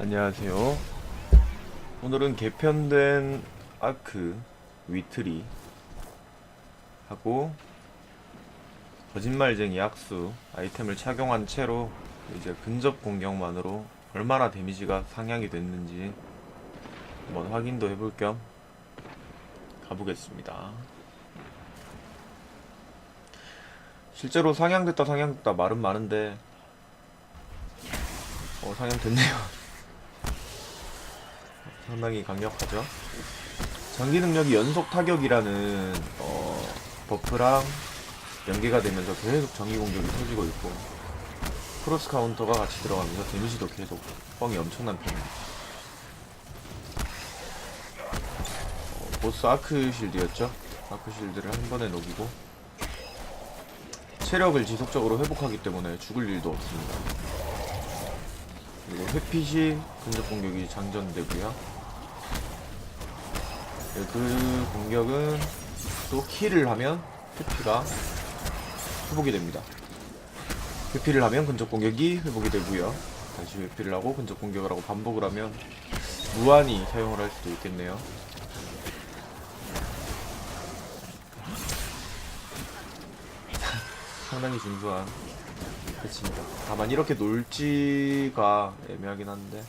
안녕하세요. 오늘은 개편된 아크 위트리 하고 거짓말쟁이 약수 아이템을 착용한 채로 이제 근접 공격만으로 얼마나 데미지가 상향이 됐는지 한번 확인도 해볼 겸 가보겠습니다. 실제로 상향됐다 상향됐다 말은 많은데 어 상향됐네요. 상당히 강력하죠. 장기 능력이 연속 타격이라는 어, 버프랑 연계가 되면서 계속 장기 공격이 터지고 있고 크로스 카운터가 같이 들어가면서 데미지도 계속 뻥이 엄청난 편입니다. 어, 보스 아크 실드였죠. 아크 실드를 한 번에 녹이고 체력을 지속적으로 회복하기 때문에 죽을 일도 없습니다. 그리고 회핏이 근접 공격이 장전되고요. 네, 그 공격은 또 킬을 하면 회피가 회복이 됩니다. 회피를 하면 근접 공격이 회복이 되고요. 다시 회피를 하고 근접 공격을 하고 반복을 하면 무한히 사용을 할 수도 있겠네요. 상당히 준수한 패치입니다. 다만 이렇게 놀지가 애매하긴 한데